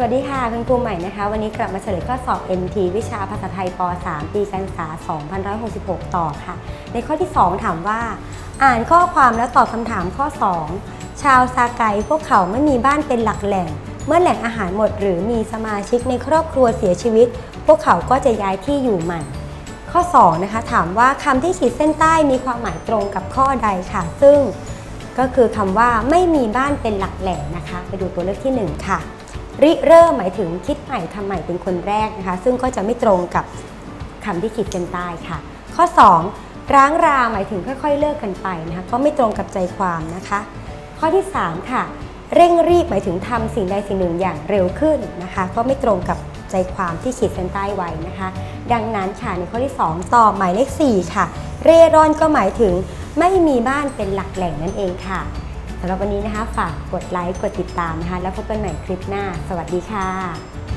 สวัสดีค่ะคุณครูใหม่นะคะ วันนี้กลับมาเฉลยข้อสอบ NT วิชาภาษาไทยป .3 ปีการศึกษา 2566 ต่อค่ะ ในข้อที่ 2 ถามว่า อ่านข้อความแล้วตอบคำถามข้อ 2 ชาวซาไกพวกเขาไม่มีบ้านเป็นหลักแหล่ง เมื่อแหล่งอาหารหมดหรือมีสมาชิกในครอบครัวเสียชีวิต พวกเขาก็จะย้ายที่อยู่ใหม่ ข้อ 2 นะคะ ถามว่าคำที่ขีดเส้นใต้มีความหมายตรงกับข้อใดค่ะ ซึ่งก็คือคำว่าไม่มีบ้านเป็นหลักแหล่งนะคะ ไปดูตัวเลือกที่ 1 ค่ะ ริเริ่มหมายถึงคิดใหม่ทำใหม่เป็นคนแรกนะคะ ซึ่งก็จะไม่ตรงกับคำที่ขีดเส้นใต้ค่ะ ข้อ 2 ร้างราหมายถึงค่อยๆ เลิกกันไปนะคะก็ไม่ตรงกับใจความนะคะ ข้อที่ 3 ค่ะ เร่งรีบหมายถึงทำสิ่งใดสิ่งหนึ่งอย่างเร็วขึ้นนะคะ ก็ไม่ตรงกับใจความที่ขีดเส้นใต้ไว้นะคะ ดังนั้นค่ะในข้อที่ 2ตอบหมายเลข4ค่ะ เร่ร่อนก็หมายถึงไม่มีบ้านเป็นหลักแหล่งนั่นเองค่ะ สำหรับวันนี้นะคะ ฝากกดไลค์ กดติดตามนะคะ แล้วพบกันใหม่คลิปหน้า สวัสดีค่ะ